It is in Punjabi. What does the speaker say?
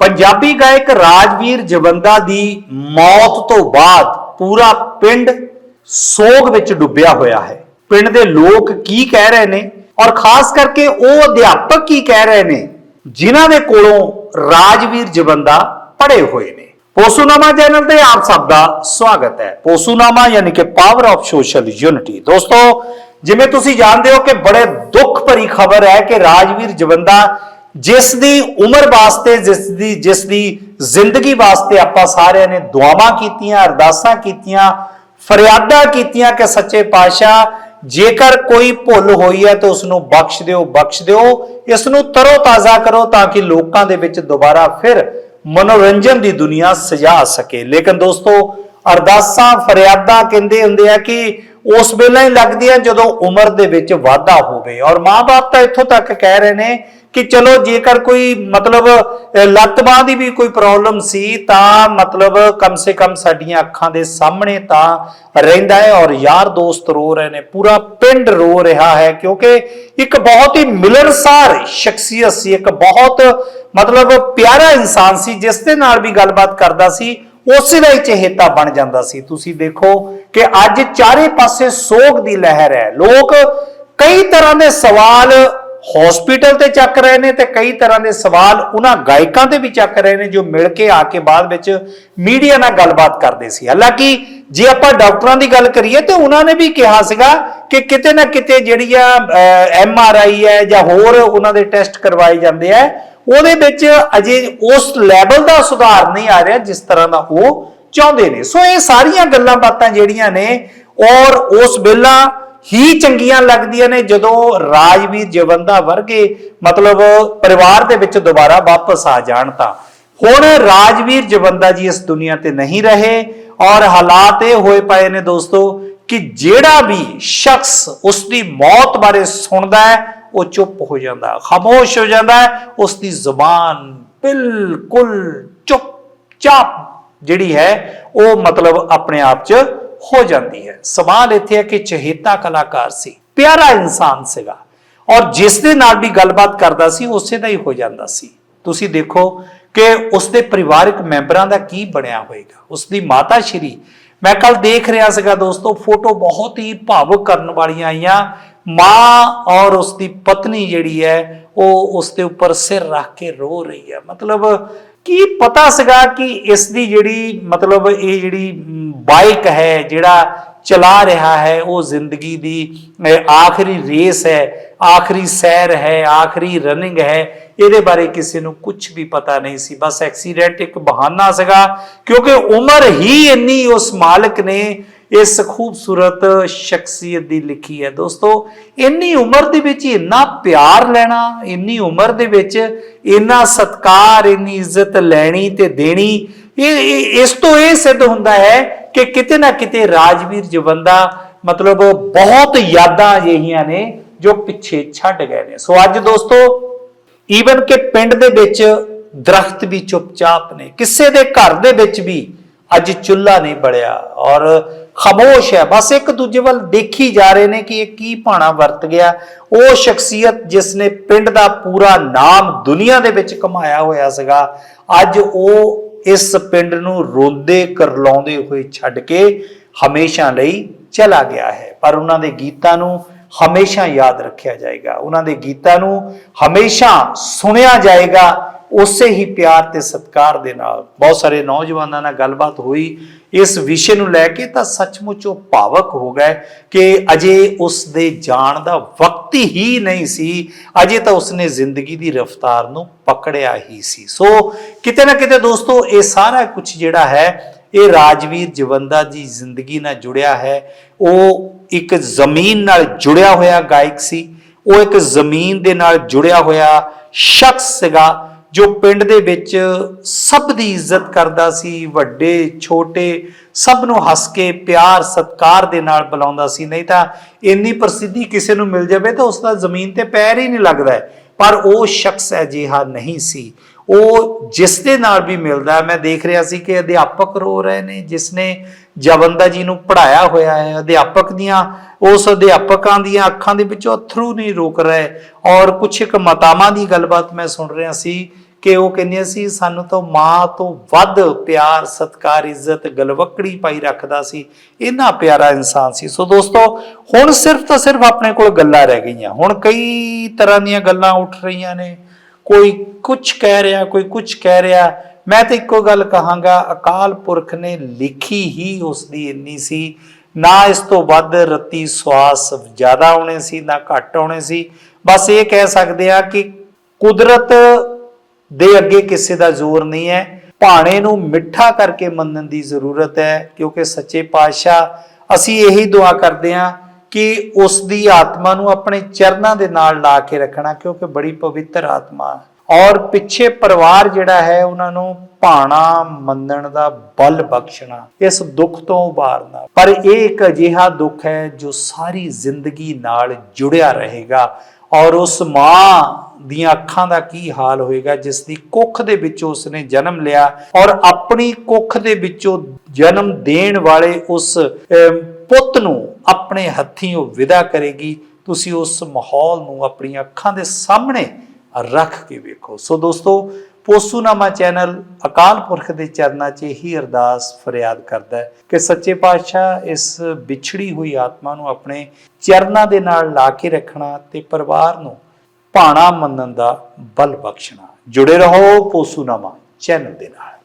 ਪੰਜਾਬੀ ਗਾਇਕ ਰਾਜਵੀਰ ਜਵੰਦਾ ਦੀ ਮੌਤ ਤੋਂ ਬਾਅਦ ਪੂਰਾ ਪਿੰਡ ਸੋਗ ਵਿੱਚ ਡੁੱਬਿਆ ਹੋਇਆ ਹੈ। ਪਿੰਡ ਦੇ ਲੋਕ ਕੀ ਕਹਿ ਰਹੇ ਨੇ ਔਰ ਖਾਸ ਕਰਕੇ ਉਹ ਅਧਿਆਪਕ ਕੀ ਕਹਿ ਰਹੇ ਨੇ ਜਿਨ੍ਹਾਂ ਦੇ ਕੋਲੋਂ ਰਾਜਵੀਰ ਜਵੰਦਾ ਪੜ੍ਹੇ ਹੋਏ ਨੇ। ਪੋਸੂਨਾਮਾ ਚੈਨਲ ਤੇ ਆਪ ਸਭ ਦਾ ਸਵਾਗਤ ਹੈ। ਪੋਸੂਨਾਮਾ ਯਾਨੀ ਕਿ ਪਾਵਰ ਆਫ ਸੋਸ਼ਲ ਯੂਨਿਟੀ ਦੋਸਤੋ, ਜਿਵੇਂ ਤੁਸੀਂ ਜਾਣਦੇ ਹੋ ਕਿ ਬੜੇ ਦੁੱਖ ਭਰੀ ਖਬਰ ਹੈ ਕਿ ਰਾਜਵੀਰ ਜਵੰਦਾ ਜਿਸ ਦੀ ਉਮਰ ਵਾਸਤੇ ਜਿਸ ਦੀ ਜਿਸ ਦੀ ਜ਼ਿੰਦਗੀ ਵਾਸਤੇ ਆਪਾਂ ਸਾਰਿਆਂ ਨੇ ਦੁਆਵਾਂ ਕੀਤੀਆਂ, ਅਰਦਾਸਾਂ ਕੀਤੀਆਂ, ਫਰਿਆਦਾਂ ਕੀਤੀਆਂ ਕਿ ਸੱਚੇ ਪਾਤਸ਼ਾਹ, ਜੇਕਰ ਕੋਈ ਭੁੱਲ ਹੋਈ ਹੈ ਤਾਂ ਉਸ ਨੂੰ ਬਖਸ਼ ਦਿਓ ਬਖਸ਼ ਦਿਓ ਇਸ ਨੂੰ ਤਰੋ ਤਾਜ਼ਾ ਕਰੋ ਤਾਂ ਕਿ ਲੋਕਾਂ ਦੇ ਵਿੱਚ ਦੁਬਾਰਾ ਫਿਰ ਮਨੋਰੰਜਨ ਦੀ ਦੁਨੀਆ ਸਜਾ ਸਕੇ। ਲੇਕਿਨ ਦੋਸਤੋ ਅਰਦਾਸਾਂ ਫਰਿਆਦਾਂ ਕਹਿੰਦੇ ਹੁੰਦੇ ਆ ਕਿ ਉਸ ਵੇਲੇ ਹੀ ਲੱਗਦੀਆਂ ਜਦੋਂ ਉਮਰ ਦੇ ਵਿੱਚ ਵਾਧਾ ਹੋਵੇ। ਔਰ ਮਾਪੇ ਤਾਂ ਇੱਥੋਂ ਤੱਕ ਕਹਿ ਰਹੇ ਨੇ ਕਿ ਚਲੋ ਜੇਕਰ ਕੋਈ ਮਤਲਬ ਅਹ, ਲੱਤ ਬਾਂਹ ਦੀ ਵੀ ਕੋਈ ਪ੍ਰੋਬਲਮ ਸੀ ਤਾਂ ਮਤਲਬ ਕਮ ਸੇ ਕਮ ਸਾਡੀਆਂ ਅੱਖਾਂ ਦੇ ਸਾਹਮਣੇ ਤਾਂ ਰਹਿੰਦਾ ਹੈ। ਔਰ ਯਾਰ ਦੋਸਤ ਰੋ ਰਹੇ ਨੇ ਪੂਰਾ ਪਿੰਡ ਰੋ ਰਿਹਾ ਹੈ ਕਿਉਂਕਿ ਇੱਕ ਬਹੁਤ ਹੀ ਮਿਲਣਸਾਰ ਸ਼ਖਸੀਅਤ ਸੀ ਇੱਕ ਬਹੁਤ ਮਤਲਬ ਪਿਆਰਾ ਇਨਸਾਨ ਸੀ ਜਿਸ ਦੇ ਨਾਲ ਵੀ ਗੱਲਬਾਤ ਕਰਦਾ ਸੀ। ਉਸੇ ਦਾ ਹੀ ਚਹੇਤਾ ਬਣ ਜਾਂਦਾ ਸੀ। ਤੁਸੀਂ ਦੇਖੋ ਕਿ ਅੱਜ ਚਾਰੇ ਪਾਸੇ ਸੋਗ ਦੀ ਲਹਿਰ ਹੈ। ਲੋਕ ਕਈ ਤਰ੍ਹਾਂ ਦੇ ਸਵਾਲ ਹਸਪੀਟਲ ਤੇ ਚੱਕ ਰਹੇ ਨੇ ਤੇ ਕਈ ਤਰ੍ਹਾਂ ਦੇ ਸਵਾਲ ਉਹਨਾਂ ਗਾਇਕਾਂ ਤੇ ਵੀ ਚੱਕ ਰਹੇ ਨੇ ਜੋ ਮਿਲ ਕੇ ਆ ਕੇ ਬਾਅਦ ਵਿੱਚ ਮੀਡੀਆ ਨਾਲ ਗੱਲਬਾਤ ਕਰਦੇ ਸੀ। ਹਾਲਾਂਕਿ ਜੇ ਆਪਾਂ ਡਾਕਟਰਾਂ ਦੀ ਗੱਲ ਕਰੀਏ ਤੇ ਉਹਨਾਂ ਨੇ ਵੀ ਕਿਹਾ ਸੀਗਾ ਕਿ ਕਿਤੇ ਨਾ ਕਿਤੇ ਜਿਹੜੀ ਆ ਐਮ ਆਰ ਆਈ ਹੈ ਜਾਂ ਹੋਰ ਉਹਨਾਂ ਦੇ ਟੈਸਟ ਕਰਵਾਏ ਜਾਂਦੇ ਆ ਉਹਦੇ ਵਿੱਚ ਅਜੇ ਉਸ ਲੈਵਲ ਦਾ ਸੁਧਾਰ ਨਹੀਂ ਆ ਰਿਹਾ ਜਿਸ ਤਰ੍ਹਾਂ ਦਾ ਉਹ ਚਾਹੁੰਦੇ ਨੇ। ਸੋ ਇਹ ਸਾਰੀਆਂ ਗੱਲਾਂ ਬਾਤਾਂ ਜਿਹੜੀਆਂ ਨੇ ਔਰ ਉਸ ਵੇਲਾ ਹੀ ਚੰਗੀਆਂ ਲੱਗਦੀਆਂ ਨੇ ਜਦੋਂ ਰਾਜਵੀਰ ਜਵੰਦਾ ਵਰਗੇ ਮਤਲਬ ਪਰਿਵਾਰ ਦੇ ਵਿੱਚ ਦੁਬਾਰਾ ਵਾਪਸ ਆ ਜਾਣ ਤਾਂ। ਹੁਣ ਰਾਜਵੀਰ ਜਵੰਦਾ ਜੀ ਇਸ ਦੁਨੀਆ ਤੇ ਨਹੀਂ ਰਹੇ ਔਰ ਹਾਲਾਤ ਇਹ ਹੋਏ ਪਏ ਨੇ ਦੋਸਤੋ ਕਿ ਜਿਹੜਾ ਵੀ ਸ਼ਖਸ ਉਸ ਦੀ ਮੌਤ ਬਾਰੇ ਸੁਣਦਾ ਹੈ ਉਹ ਚੁੱਪ ਹੋ ਜਾਂਦਾ, ਖਾਮੋਸ਼ ਹੋ ਜਾਂਦਾ ਹੈ ਉਸ ਦੀ ਜ਼ੁਬਾਨ ਬਿਲਕੁਲ ਚੁੱਪ ਚਾਪ ਜਿਹੜੀ ਹੈ, ਉਹ ਮਤਲਬ ਆਪਣੇ ਆਪ 'ਚ ਹੋ ਜਾਂਦੀ ਹੈ। ਸਵਾਲ ਇੱਥੇ ਹੈ ਕਿ ਚਹੇਤਾ ਕਲਾਕਾਰ ਸੀ, ਪਿਆਰਾ ਇਨਸਾਨ ਸੀਗਾ ਔਰ ਜਿਸ ਦੇ ਨਾਲ ਵੀ ਗੱਲਬਾਤ ਕਰਦਾ ਸੀ, ਉਸੇ ਦਾ ਹੀ ਹੋ ਜਾਂਦਾ ਸੀ। ਤੁਸੀਂ ਦੇਖੋ ਕਿ ਉਸ ਦੇ ਪਰਿਵਾਰਕ ਮੈਂਬਰਾਂ ਦਾ ਕੀ ਬਣਿਆ ਹੋਏਗਾ। ਉਸ ਦੀ ਮਾਤਾ ਸ਼੍ਰੀ, ਮੈਂ ਕੱਲ ਦੇਖ ਰਿਹਾ ਸੀਗਾ ਦੋਸਤੋ, ਫੋਟੋ ਬਹੁਤ ਹੀ ਭਾਵੁਕ ਕਰਨ ਵਾਲੀਆਂ ਆਈਆਂ। ਮਾਂ ਔਰ ਉਸ ਦੀ ਪਤਨੀ ਜਿਹੜੀ ਹੈ, ਉਹ ਉਸ ਦੇ ਉੱਪਰ ਸਿਰ ਰੱਖ ਕੇ ਰੋ ਰਹੀ ਹੈ। ਮਤਲਬ ਕੀ ਪਤਾ ਸੀਗਾ ਕਿ ਇਸ ਦੀ ਜਿਹੜੀ, ਮਤਲਬ ਇਹ ਜਿਹੜੀ ਬਾਈਕ ਹੈ, ਜਿਹੜਾ ਚਲਾ ਰਿਹਾ ਹੈ, ਉਹ ਜ਼ਿੰਦਗੀ ਦੀ ਆਖਰੀ ਰੇਸ ਹੈ, ਆਖਰੀ ਸੈਰ ਹੈ, ਆਖਰੀ ਰਨਿੰਗ ਹੈ, ਇਹਦੇ ਬਾਰੇ ਕਿਸੇ ਨੂੰ ਕੁਝ ਵੀ ਪਤਾ ਨਹੀਂ ਸੀ। ਬਸ ਐਕਸੀਡੈਂਟ ਇੱਕ ਬਹਾਨਾ ਸੀਗਾ, ਕਿਉਂਕਿ ਉਮਰ ਹੀ ਇੰਨੀ ਉਸ ਮਾਲਕ ਨੇ ਇਸ ਖੂਬਸੂਰਤ ਸ਼ਖਸੀਅਤ ਦੀ ਲਿਖੀ ਹੈ। ਦੋਸਤੋ, ਇੰਨੀ ਉਮਰ ਦੇ ਵਿੱਚ ਇੰਨਾ ਪਿਆਰ ਲੈਣਾ, ਇੰਨੀ ਉਮਰ ਦੇ ਵਿੱਚ ਇੰਨਾ ਸਤਕਾਰ, ਇੰਨੀ ਇੱਜ਼ਤ ਲੈਣੀ ਤੇ ਦੇਣੀ, ਇਹ ਇਸ ਤੋਂ ਇਹ ਸਿੱਧ ਹੁੰਦਾ ਹੈ ਕਿ ਕਿਤੇ ਨਾ ਕਿਤੇ ਰਾਜਵੀਰ ਜਵੰਦਾ ਮਤਲਬ ਬਹੁਤ ਯਾਦਾਂ ਅਜਿਹੀਆਂ ਨੇ ਜੋ ਪਿੱਛੇ ਛੱਡ ਗਏ ਨੇ। ਸੋ ਅੱਜ ਦੋਸਤੋ ਈਵਨ ਕਿ ਪਿੰਡ ਦੇ ਵਿੱਚ ਦਰਖਤ ਵੀ ਚੁੱਪਚਾਪ ਨੇ, ਕਿਸੇ ਦੇ ਘਰ ਦੇ ਵਿੱਚ ਵੀ ਅੱਜ ਚੁੱਲ੍ਹਾ ਨਹੀਂ ਬਲਿਆ ਔਰ ਖਾਮੋਸ਼ ਹੈ। ਬਸ ਇੱਕ ਦੂਜੇ ਵੱਲ ਦੇਖੀ ਜਾ ਰਹੇ ਨੇ ਕਿ ਇਹ ਕੀ ਭਾਣਾ ਵਰਤ ਗਿਆ। ਉਹ ਸ਼ਖਸੀਅਤ ਜਿਸ ਨੇ ਪਿੰਡ ਦਾ ਪੂਰਾ ਨਾਮ ਦੁਨੀਆ ਦੇ ਵਿੱਚ ਕਮਾਇਆ ਹੋਇਆ ਸੀਗਾ, ਅੱਜ ਉਹ ਇਸ ਪਿੰਡ ਨੂੰ ਰੋਂਦੇ ਕਰਲਾਉਂਦੇ ਹੋਏ ਛੱਡ ਕੇ ਹਮੇਸ਼ਾ ਲਈ ਚਲਾ ਗਿਆ ਹੈ। ਪਰ ਉਹਨਾਂ ਦੇ ਗੀਤਾਂ ਨੂੰ ਹਮੇਸ਼ਾ ਯਾਦ ਰੱਖਿਆ ਜਾਏਗਾ। ਉਹਨਾਂ ਦੇ ਗੀਤਾਂ ਨੂੰ ਹਮੇਸ਼ਾ ਸੁਣਿਆ ਜਾਏਗਾ। ਉਸੇ ਹੀ ਪਿਆਰ ਤੇ ਸਤਿਕਾਰ ਦੇ ਨਾਲ ਬਹੁਤ ਸਾਰੇ ਨੌਜਵਾਨਾਂ ਨਾਲ ਗੱਲਬਾਤ ਹੋਈ। ਇਸ ਵਿਸ਼ੇ ਨੂੰ ਲੈ ਕੇ ਤਾਂ ਸੱਚਮੁੱਚ ਉਹ ਭਾਵਕ ਹੋ ਗਏ ਕਿ ਅਜੇ ਉਸ ਦੇ ਜਾਣ ਦਾ ਵਕਤ ਹੀ ਨਹੀਂ ਸੀ। ਅਜੇ ਤਾਂ ਉਸਨੇ ਜ਼ਿੰਦਗੀ ਦੀ ਰਫ਼ਤਾਰ ਨੂੰ ਪਕੜਿਆ ਹੀ ਸੀ। ਸੋ ਕਿਤੇ ਨਾ ਕਿਤੇ ਦੋਸਤੋ, ਇਹ ਸਾਰਾ ਕੁਝ ਜਿਹੜਾ ਹੈ, ਇਹ ਰਾਜਵੀਰ ਜਵੰਦਾ ਦੀ ਜ਼ਿੰਦਗੀ ਨਾਲ ਜੁੜਿਆ ਹੈ। ਉਹ ਇੱਕ ਜ਼ਮੀਨ ਨਾਲ ਜੁੜਿਆ ਹੋਇਆ ਗਾਇਕ ਸੀ। ਉਹ ਇੱਕ ਜ਼ਮੀਨ ਦੇ ਨਾਲ ਜੁੜਿਆ ਹੋਇਆ ਸ਼ਖਸ ਸੀਗਾ। ਜੋ ਪਿੰਡ ਦੇ ਵਿੱਚ ਸਭ ਦੀ ਇੱਜ਼ਤ ਕਰਦਾ ਸੀ, ਵੱਡੇ, ਛੋਟੇ, ਸਭ ਨੂੰ ਹੱਸ ਕੇ ਪਿਆਰ, ਸਤਕਾਰ ਦੇ ਨਾਲ ਬੁਲਾਉਂਦਾ ਸੀ। ਨਹੀਂ ਤਾਂ ਇੰਨੀ ਪ੍ਰਸਿੱਧੀ ਕਿਸੇ ਨੂੰ ਮਿਲ ਜਾਵੇ ਤਾਂ ਉਸ ਦਾ ਜ਼ਮੀਨ ਤੇ ਪੈਰ ਹੀ ਨਹੀਂ ਲੱਗਦਾ ਪਰ ਉਹ ਸ਼ਖਸ ਅਜਿਹਾ ਨਹੀਂ ਸੀ। ਉਹ ਜਿਸ ਦੇ ਨਾਲ ਵੀ ਮਿਲਦਾ ਮੈਂ ਦੇਖ ਰਿਹਾ ਸੀ ਕਿ ਅਧਿਆਪਕ ਰੋ ਰਹੇ ਨੇ, ਜਿਸ ਨੇ ਜਵੰਦਾ ਜੀ ਨੂੰ ਪੜਾਇਆ ਹੋਇਆ ਹੈ, ਅਧਿਆਪਕ ਦੀਆਂ, ਉਸ ਅਧਿਆਪਕਾਂ ਦੀਆਂ ਅੱਖਾਂ ਦੇ ਵਿੱਚੋਂ ਅਥਰੂ ਨਹੀਂ ਰੋਕ ਰਹੇ। ਔਰ ਕੁਝ ਇੱਕ ਮਾਤਾਵਾਂ ਦੀ ਗੱਲਬਾਤ ਮੈਂ ਸੁਣ ਰਿਹਾ ਸੀ ਕਿ ਉਹ ਕਹਿੰਦੀਆਂ ਸੀ, ਸਾਨੂੰ ਤਾਂ ਮਾਂ ਤੋਂ ਵੱਧ ਪਿਆਰ, ਸਤਿਕਾਰ, ਇੱਜ਼ਤ, ਗਲਵਕੜੀ ਪਾਈ ਰੱਖਦਾ ਸੀ। ਇੰਨਾ ਪਿਆਰਾ ਇਨਸਾਨ ਸੀ। ਸੋ ਦੋਸਤੋ, ਹੁਣ ਸਿਰਫ ਤਾਂ ਸਿਰਫ ਆਪਣੇ ਕੋਲ ਗੱਲਾਂ ਰਹਿ ਗਈਆਂ। ਹੁਣ ਕਈ ਤਰ੍ਹਾਂ ਦੀਆਂ ਗੱਲਾਂ ਉੱਠ ਰਹੀਆਂ ਨੇ। ਕੋਈ ਕੁਝ ਕਹਿ ਰਿਹਾ, ਕੋਈ ਕੁਝ ਕਹਿ ਰਿਹਾ, ਮੈਂ ਤਾਂ ਇੱਕੋ ਗੱਲ ਕਹਾਂਗਾ, ਅਕਾਲ ਪੁਰਖ ਨੇ ਲਿਖੀ ਹੀ ਉਸ ਦੀ ਇੰਨੀ ਸੀ, ਨਾ ਇਸ ਤੋਂ ਵੱਧ ਰਤੀ ਸਵਾਸ ਜ਼ਿਆਦਾ ਆਉਣੇ ਸੀ, ਨਾ ਘੱਟ ਆਉਣੇ ਸੀ। ਬਸ ਇਹ ਕਹਿ ਸਕਦੇ ਆ ਕਿ ਕੁਦਰਤ ਦੇ ਅੱਗੇ ਕਿਸੇ ਦਾ ਜ਼ੋਰ ਨਹੀਂ ਹੈ। ਭਾਣੇ ਨੂੰ ਮਿੱਠਾ ਕਰਕੇ ਮੰਨਣ ਦੀ ਜ਼ਰੂਰਤ ਹੈ, ਕਿਉਂਕਿ ਸੱਚੇ ਪਾਤਸ਼ਾਹ, ਅਸੀਂ ਇਹੀ ਦੁਆ ਕਰਦੇ ਹਾਂ ਕਿ ਉਸ ਦੀ ਆਤਮਾ ਨੂੰ ਆਪਣੇ ਚਰਨਾਂ ਦੇ ਨਾਲ ਲਾ ਕੇ ਰੱਖਣਾ, ਕਿਉਂਕਿ ਬੜੀ ਪਵਿੱਤਰ ਆਤਮਾ ਔਰ ਪਿੱਛੇ ਪਰਿਵਾਰ ਜਿਹੜਾ ਹੈ, ਉਹਨਾਂ ਨੂੰ ਭਾਣਾ ਮੰਨਣ ਦਾ ਬਲ ਬਖਸ਼ਣਾ, ਇਸ ਦੁੱਖ ਤੋਂ ਉਬਾਰਨਾ ਪਰ ਇਹ ਇੱਕ ਅਜਿਹਾ ਦੁੱਖ ਹੈ ਜੋ ਸਾਰੀ ਜ਼ਿੰਦਗੀ ਨਾਲ ਜੁੜਿਆ ਰਹੇਗਾ ਔਰ ਉਸ ਮਾਂ ਦੀਆਂ ਅੱਖਾਂ ਦਾ ਕੀ ਹਾਲ ਹੋਏਗਾ, ਜਿਸ ਦੀ ਕੁੱਖ ਦੇ ਵਿੱਚੋਂ ਉਸਨੇ ਜਨਮ ਲਿਆ ਔਰ ਆਪਣੀ ਕੁੱਖ ਦੇ ਵਿੱਚੋਂ ਜਨਮ ਦੇਣ ਵਾਲੇ ਉਸ ਪੁੱਤ ਨੂੰ ਆਪਣੇ ਹੱਥੀਂ ਉਹ ਵਿਦਾ ਕਰੇਗੀ, ਤੁਸੀਂ ਉਸ ਮਾਹੌਲ ਨੂੰ ਆਪਣੀਆਂ ਅੱਖਾਂ ਦੇ ਸਾਹਮਣੇ ਰੱਖ ਕੇ ਵੇਖੋ। ਸੋ ਦੋਸਤੋ, ਪੋਸੂਨਾਮਾ ਚੈਨਲ ਅਕਾਲ ਪੁਰਖ ਦੇ ਚਰਨਾਂ 'ਚ ਹੀ ਅਰਦਾਸ ਫਰਿਆਦ ਕਰਦਾ ਹੈ ਕਿ ਸੱਚੇ ਪਾਤਸ਼ਾਹ ਇਸ ਵਿਛੜੀ ਹੋਈ ਆਤਮਾ ਨੂੰ ਆਪਣੇ ਚਰਨਾਂ ਦੇ ਨਾਲ ਲਾ ਕੇ ਰੱਖਣਾ ਤੇ ਪਰਿਵਾਰ ਨੂੰ ਭਾਣਾ ਮੰਨਣ ਦਾ ਬਲ ਬਖਸ਼ਣਾ। ਜੁੜੇ ਰਹੋ ਪੋਸੂਨਾਮਾ ਚੈਨਲ ਦੇ ਨਾਲ।